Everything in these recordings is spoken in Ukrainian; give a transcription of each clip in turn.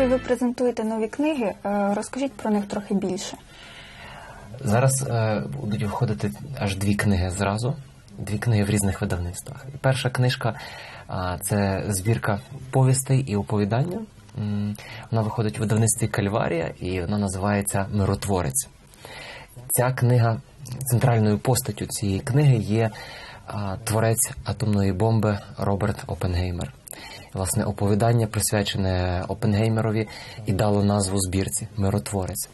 Києві ви презентуєте нові книги. Е, Розкажіть про них трохи більше. Зараз е, будуть виходити аж дві книги зразу, дві книги в різних видавництвах. Перша книжка а, це збірка повістей і оповідання. Вона виходить у видавництві Кальварія і вона називається Миротворець. Ця книга, центральною постаттю цієї книги є творець атомної бомби Роберт Опенгеймер. Власне, оповідання присвячене Опенгеймерові і дало назву збірці Миротворець.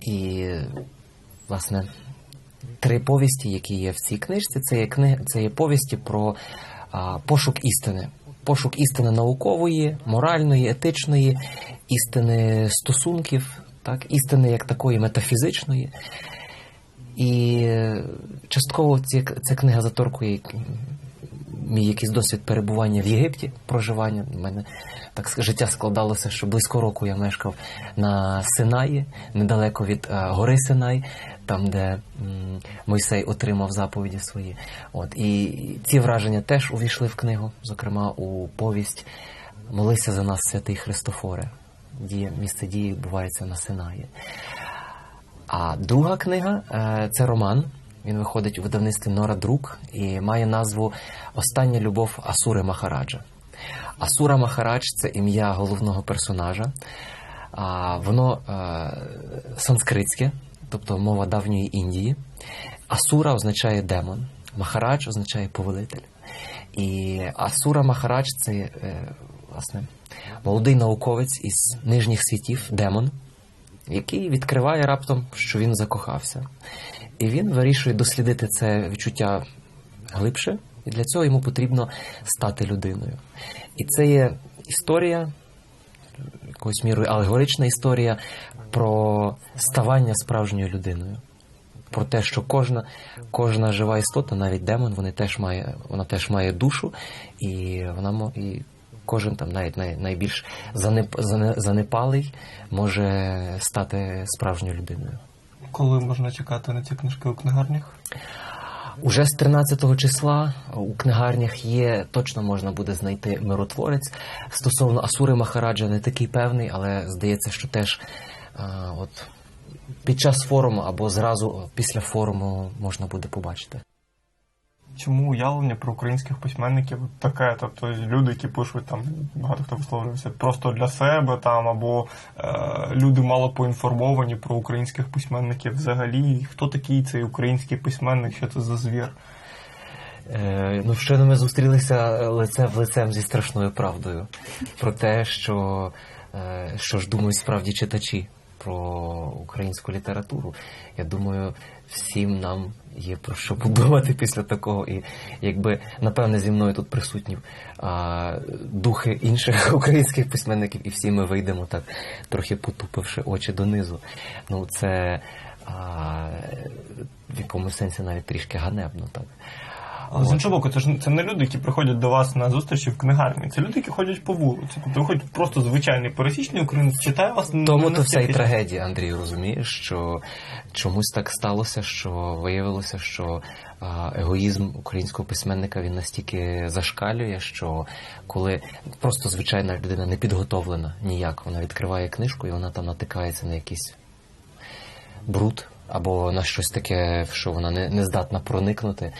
І, власне, три повісті, які є в цій книжці, це є книги, це є повісті про а, пошук істини. Пошук істини наукової, моральної, етичної, істини стосунків, так, істини як такої метафізичної. І е, частково ці, ця книга заторкує мій якийсь досвід перебування в Єгипті, проживання. У мене так життя складалося, що близько року я мешкав на Синаї, недалеко від е, гори Синай, там, де Мойсей отримав заповіді свої. От і ці враження теж увійшли в книгу, зокрема у повість Молися за нас, святий Христофоре. Дія, місце дії відбувається на Синаї. А друга книга е, це роман. Він виходить у видавництві Нора Друк і має назву Остання любов Асури Махараджа. Асура Махарадж це ім'я головного персонажа. Воно е, санскритське, тобто мова давньої Індії. Асура означає демон, Махарадж означає повелитель. І Асура Махарадж це е, власне молодий науковець із нижніх світів, демон, який відкриває раптом, що він закохався. І він вирішує дослідити це відчуття глибше, і для цього йому потрібно стати людиною. І це є історія, якоюсь мірою алегорична історія про ставання справжньою людиною. Про те, що кожна, кожна жива істота, навіть демон, вони теж має, вона теж має душу, і вона і кожен там навіть най, найбільш занеп, занепалий може стати справжньою людиною. Коли можна чекати на ці книжки у книгарнях? Уже з 13 числа у книгарнях є, точно можна буде знайти миротворець. Стосовно Асури Махараджа не такий певний, але здається, що теж а, от, під час форуму або зразу після форуму можна буде побачити. Чому уявлення про українських письменників таке? Тобто люди, які пишуть там, багато хто висловлюється просто для себе там, або е, люди мало поінформовані про українських письменників взагалі. Хто такий цей український письменник? Що це за звір? Е, ну, щойно ми зустрілися лице в лицем зі страшною правдою про те, що, е, що ж думають справді читачі про українську літературу. Я думаю, всім нам є про що подумати після такого. І якби напевне зі мною тут присутні а, духи інших українських письменників, і всі ми вийдемо так, трохи потупивши очі донизу. Ну, це а, в якомусь сенсі навіть трішки ганебно, так. Але з іншого боку, це ж це не люди, які приходять до вас на зустрічі в книгарні. Це люди, які ходять по вулиці. Тобто виходять просто звичайний пересічний українець, читає вас Тому то вся і трагедія, Андрій, розумієш, що чомусь так сталося, що виявилося, що егоїзм українського письменника він настільки зашкалює, що коли просто звичайна людина не підготовлена ніяк, вона відкриває книжку і вона там натикається на якийсь бруд або на щось таке, що вона не, не здатна проникнути,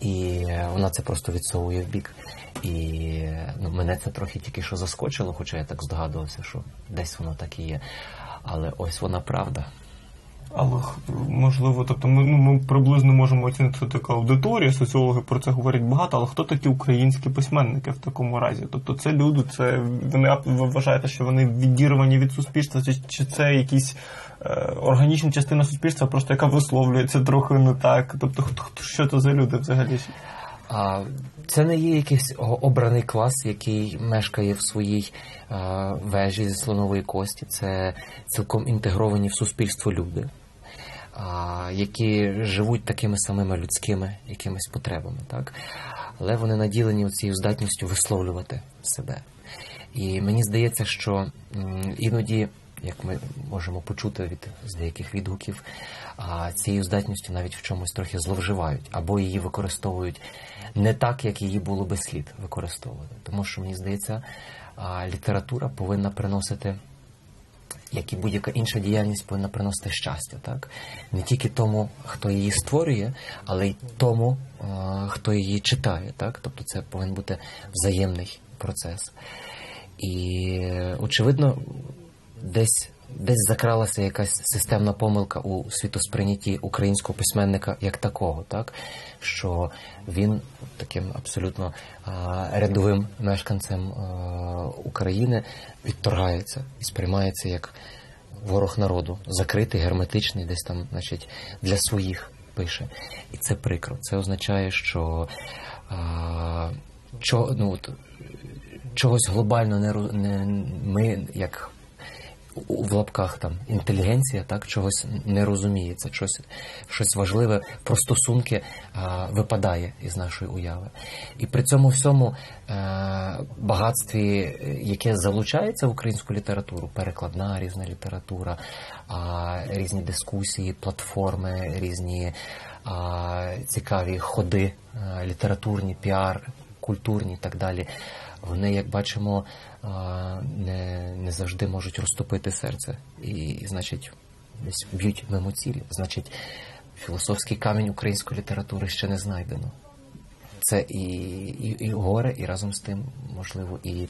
і е, вона це просто відсовує в бік. І ну, мене це трохи тільки що заскочило, хоча я так здогадувався, що десь воно так і є. Але ось вона правда. Але можливо, тобто ми, ну, ми приблизно можемо оцінити що така аудиторія, соціологи про це говорять багато, але хто такі українські письменники в такому разі? Тобто це люди, це вони ви вважаєте, що вони відірвані від суспільства, чи, чи це якісь е, органічна частина суспільства, просто яка висловлюється трохи не так? Тобто, хто, що це за люди взагалі? А це не є якийсь обраний клас, який мешкає в своїй вежі зі слонової кості. Це цілком інтегровані в суспільство люди, які живуть такими самими людськими якимись потребами, так? Але вони наділені цією здатністю висловлювати себе. І мені здається, що іноді, як ми можемо почути від з деяких відгуків, цією здатністю навіть в чомусь трохи зловживають, або її використовують не так, як її було би слід використовувати. Тому що мені здається, література повинна приносити як і будь-яка інша діяльність повинна приносити щастя, так? Не тільки тому, хто її створює, але й тому, хто її читає, так? Тобто це повинен бути взаємний процес. І, очевидно, десь, десь закралася якась системна помилка у світосприйнятті українського письменника як такого, так? що він таким абсолютно а, рядовим мешканцем а, України відторгається і сприймається як ворог народу, закритий, герметичний, десь там, значить, для своїх пише. І це прикро. Це означає, що а, чо, ну, чогось глобально не, не ми, як в лапках там інтелігенція, так чогось не розуміє. Це щось, щось важливе про стосунки а, випадає із нашої уяви. І при цьому всьому е, багатстві, е, яке залучається в українську літературу, перекладна різна література, а, різні дискусії, платформи, різні а, цікаві ходи, а, літературні, піар, культурні і так далі. Вони, як бачимо, не, не завжди можуть розтопити серце і, значить, десь б'ють мимо цілі. Значить, філософський камінь української літератури ще не знайдено. Це і, і, і горе, і разом з тим, можливо, і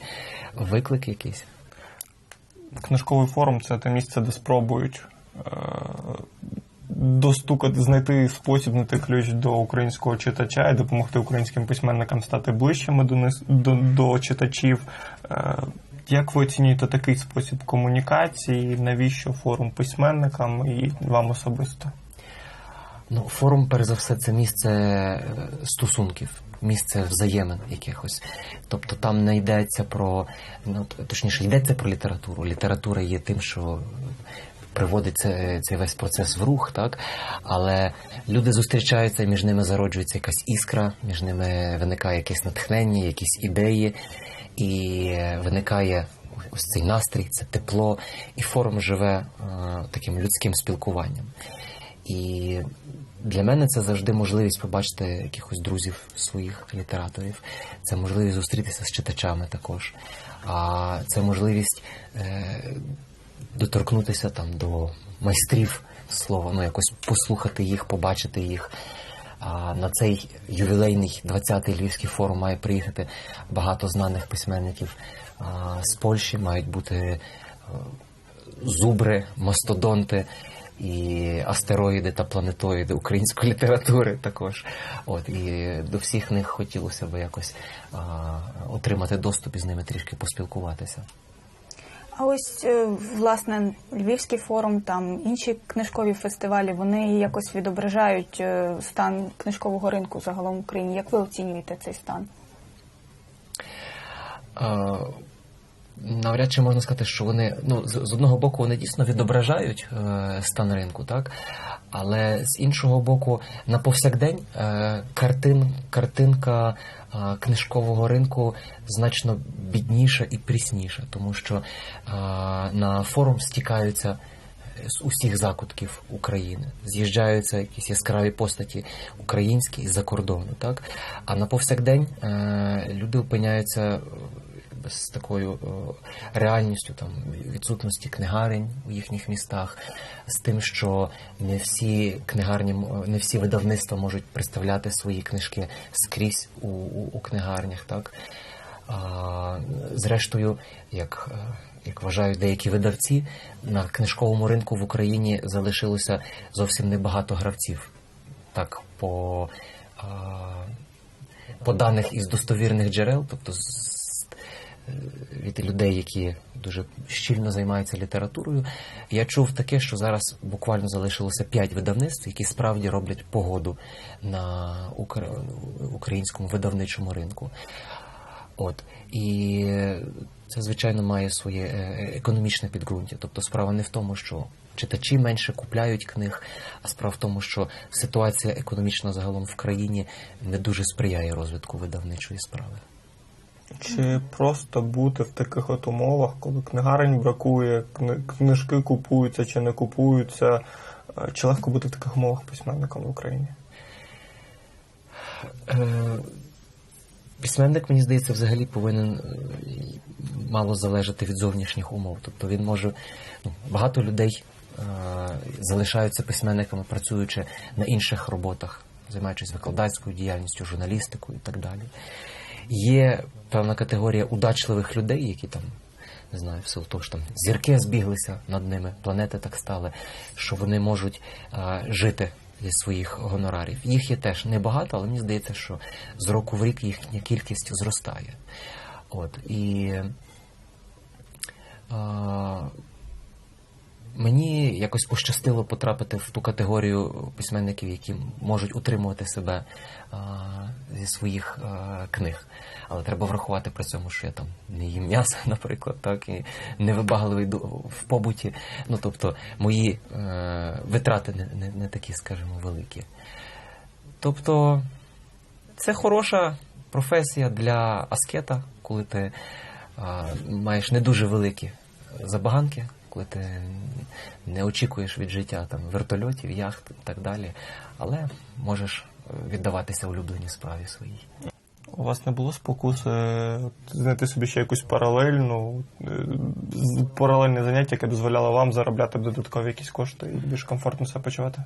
виклик якийсь. Книжковий форум це те місце, де спробують е, достукати, знайти спосіб, знайти ключ до українського читача і допомогти українським письменникам стати ближчими до, нис- до, до читачів. Е, Як ви оцінюєте такий спосіб комунікації? Навіщо форум письменникам і вам особисто? Ну, форум, перш за все, це місце е, стосунків, місце взаємин якихось. Тобто там не йдеться про, ну точніше, йдеться про літературу. Література є тим, що приводить це, цей весь процес в рух, так? Але люди зустрічаються, між ними зароджується якась іскра, між ними виникає якесь натхнення, якісь ідеї, і е, виникає ось цей настрій, це тепло, і форум живе е, таким людським спілкуванням. І для мене це завжди можливість побачити якихось друзів своїх літераторів. Це можливість зустрітися з читачами також. А це можливість е, доторкнутися там до майстрів слова, ну якось послухати їх, побачити їх. А на цей ювілейний 20-й Львівський форум має приїхати багато знаних письменників а, з Польщі, мають бути е, зубри, мастодонти і астероїди та планетоїди української літератури також. От і до всіх них хотілося б якось а, отримати доступ і з ними трішки поспілкуватися. А ось е, власне Львівський форум, там інші книжкові фестивалі, вони якось відображають е, стан книжкового ринку загалом в Україні. Як ви оцінюєте цей стан? Е, Навряд чи можна сказати, що вони ну з, одного боку вони дійсно відображають е, стан ринку, так але з іншого боку, на повсякдень е, картин, картинка книжкового ринку значно бідніша і прісніша, тому що е, на форум стікаються з усіх закутків України. З'їжджаються якісь яскраві постаті українські і за кордону, так? А на повсякдень е, люди опиняються е, з такою е, реальністю там відсутності книгарень у їхніх містах, з тим, що не всі книгарні, не всі видавництва можуть представляти свої книжки скрізь у, у, у книгарнях, так? А, зрештою, як, е, як вважають деякі видавці, на книжковому ринку в Україні залишилося зовсім небагато гравців. Так, по, а, по даних із достовірних джерел, тобто з, е, від людей, які дуже щільно займаються літературою, я чув таке, що зараз буквально залишилося п'ять видавництв, які справді роблять погоду на укр- українському видавничому ринку. От і це звичайно має своє е, економічне підґрунтя. Тобто справа не в тому, що читачі менше купляють книг, а справа в тому, що ситуація економічна загалом в країні не дуже сприяє розвитку видавничої справи. Чи просто бути в таких от умовах, коли книгарень бракує, книжки купуються чи не купуються? Е, Чи легко бути в таких умовах письменником в Україні? Е, Письменник, мені здається, взагалі повинен е, мало залежати від зовнішніх умов. Тобто він може ну, багато людей залишаються письменниками, працюючи на інших роботах, займаючись викладацькою діяльністю, журналістикою і так далі. Є певна категорія удачливих людей, які там. Не знаю, все того, що там зірки збіглися над ними, планети так стали, що вони можуть а, жити зі своїх гонорарів. Їх є теж небагато, але мені здається, що з року в рік їхня кількість зростає. От і а, мені якось пощастило потрапити в ту категорію письменників, які можуть утримувати себе а, зі своїх а, книг. Але треба врахувати при цьому, що я там не їм м'ясо, наприклад, так і невибагливий в побуті. Ну тобто мої е, витрати не, не, не такі, скажімо, великі. Тобто це хороша професія для аскета, коли ти а, маєш не дуже великі забаганки, коли ти не очікуєш від життя там вертольотів, яхт і так далі, але можеш е, віддаватися улюбленій справі своїй. У вас не було спокуси е, знайти собі ще якусь паралельну е, паралельне заняття, яке дозволяло вам заробляти додаткові якісь кошти і більш комфортно себе почувати?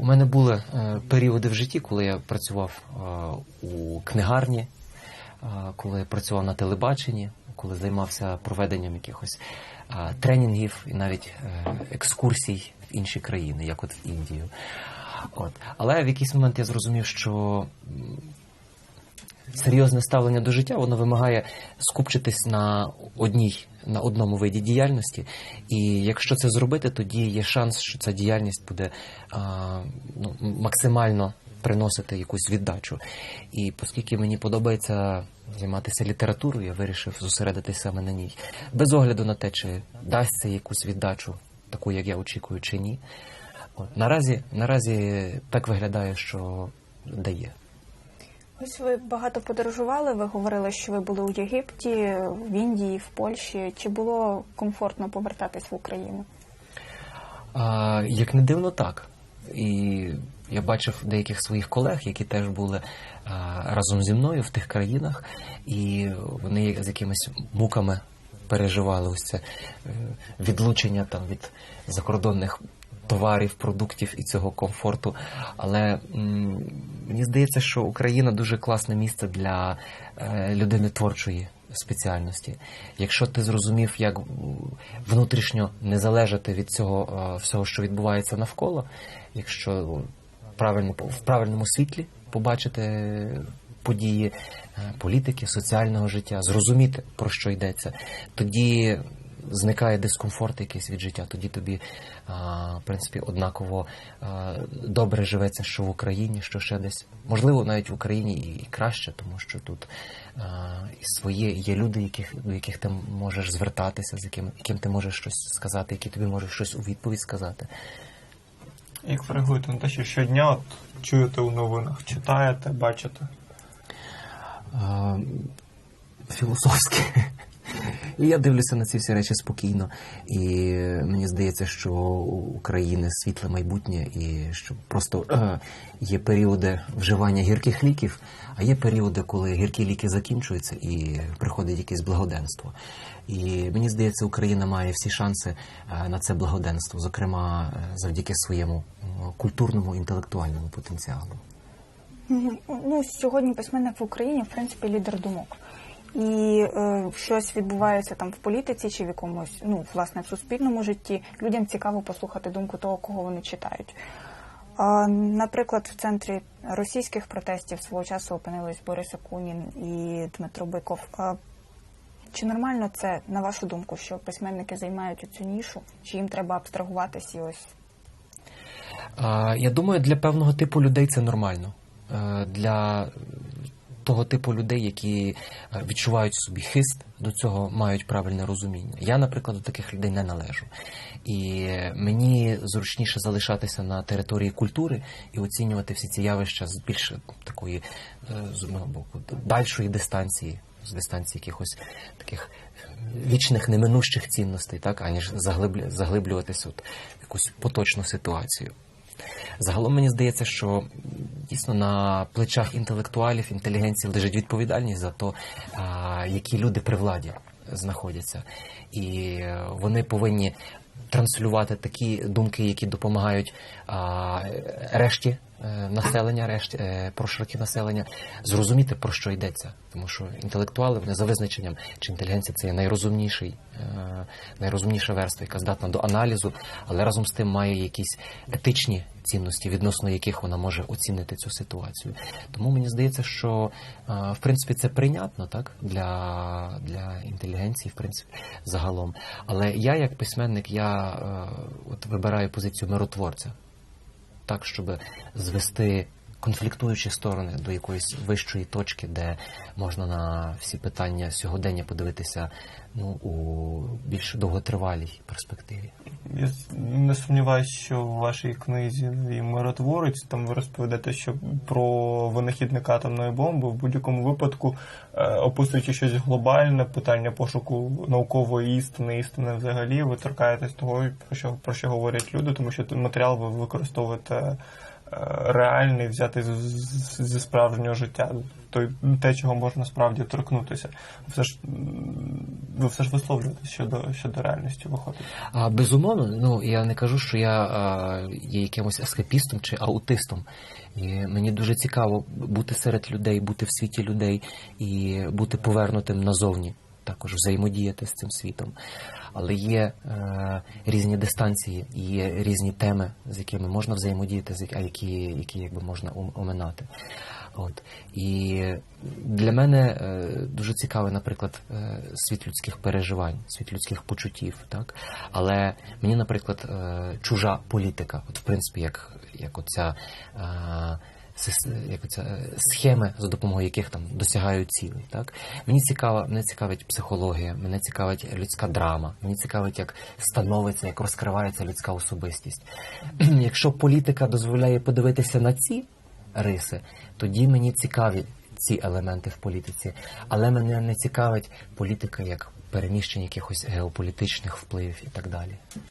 У мене були періоди в житті, коли я працював у книгарні, коли працював на телебаченні, коли займався проведенням якихось тренінгів і навіть е, екскурсій в інші країни, як от в Індію. От. Але в якийсь момент я зрозумів, що серйозне ставлення до життя воно вимагає скупчитись на одній на одному виді діяльності. І якщо це зробити, тоді є шанс, що ця діяльність буде ну, максимально приносити якусь віддачу. І оскільки мені подобається займатися літературою, я вирішив зосередитися саме на ній. Без огляду на те, чи дасть це якусь віддачу, таку, як я очікую, чи ні. От. Наразі, наразі так виглядає, що дає. Ось ви багато подорожували. Ви говорили, що ви були у Єгипті, в Індії, в Польщі. Чи було комфортно повертатись в Україну? А, як не дивно, так. І я бачив деяких своїх колег, які теж були разом зі мною в тих країнах, і вони з якимись муками переживали ось це е, відлучення там від закордонних товарів, продуктів і цього комфорту. Але мені здається, що Україна дуже класне місце для е, людини творчої спеціальності. Якщо ти зрозумів, як внутрішньо не залежати від цього е, всього, що відбувається навколо, якщо правильно в правильному світлі побачити події е, політики, соціального життя, зрозуміти про що йдеться, тоді зникає дискомфорт якийсь від життя. Тоді тобі, в принципі, однаково добре живеться, що в Україні, що ще десь. Можливо, навіть в Україні і краще, тому що тут і своє є люди, яких, до яких ти можеш звертатися, з яким, яким ти можеш щось сказати, які тобі можуть щось у відповідь сказати. Як ви реагуєте на те, що щодня от, чуєте у новинах, читаєте, бачите? І я дивлюся на ці всі речі спокійно. І мені здається, що у України світле майбутнє, і що просто е, є періоди вживання гірких ліків, а є періоди, коли гіркі ліки закінчуються і приходить якесь благоденство. І мені здається, Україна має всі шанси е, на це благоденство, зокрема е, завдяки своєму е, культурному інтелектуальному потенціалу. Ну, сьогодні письменник в Україні, в принципі, лідер думок. І е, щось відбувається там в політиці чи в якомусь, ну, власне, в суспільному житті. Людям цікаво послухати думку того, кого вони читають. А, наприклад, в центрі російських протестів свого часу опинились Борис Акунін і Дмитро Биков. А, чи нормально це, на вашу думку, що письменники займають цю нішу? Чи їм треба абстрагуватись і ось Я думаю, для певного типу людей це нормально. Е, Для того типу людей, які е, відчувають собі хист, до цього мають правильне розуміння. Я, наприклад, до таких людей не належу. І мені зручніше залишатися на території культури і оцінювати всі ці явища з більш такої е, з одного боку дальшої дистанції, з дистанції якихось таких вічних неминущих цінностей, так аніж заглиблюватися от якусь поточну ситуацію. Загалом мені здається, що дійсно на плечах інтелектуалів, інтелігенції лежить відповідальність за те, які люди при владі знаходяться. І е, вони повинні транслювати такі думки, які допомагають решті е, населення, решті е, прошарки населення, зрозуміти про що йдеться. Тому що інтелектуали вони за визначенням чи інтелігенція це є найрозумніший, е, найрозумніша верства, яка здатна до аналізу, але разом з тим має якісь етичні цінності, відносно яких вона може оцінити цю ситуацію. Тому мені здається, що е, в принципі це прийнятно так для, для інтелігенції, в принципі, загалом. Але я, як письменник, я е, от вибираю позицію миротворця так, щоб звести конфліктуючі сторони до якоїсь вищої точки, де можна на всі питання сьогодення подивитися ну, у більш довготривалій перспективі. Я не сумніваюся, що в вашій книзі «Новий миротворець там ви розповідаєте, що про винахідника атомної бомби в будь-якому випадку, е, описуючи щось глобальне, питання пошуку наукової істини, істини взагалі, ви торкаєтесь того, про що про що говорять люди, тому що матеріал ви використовуєте реальний, з- зі справжнього життя, той те, чого можна справді торкнутися. Все ж ви все ж висловлюєтесь щодо щодо реальності виходить. А безумовно, ну я не кажу, що я а, є якимось ескапістом чи аутистом. І мені дуже цікаво бути серед людей, бути в світі людей і бути повернутим назовні, також взаємодіяти з цим світом. Але є е, різні дистанції, є різні теми, з якими можна взаємодіяти, а які, які якби можна оминати. От і для мене е, дуже цікавий, наприклад, е, світ людських переживань, світ людських почуттів, так але мені, наприклад, е, чужа політика, от в принципі, як, як оця. е, Як оця е, схеми, за допомогою яких там досягають цілей. Так мені цікава, мене цікавить психологія, мене цікавить людська драма, мені цікавить, як становиться, як розкривається людська особистість. Якщо політика дозволяє подивитися на ці риси, тоді мені цікаві ці елементи в політиці, але мене не цікавить політика як переміщення якихось геополітичних впливів і так далі.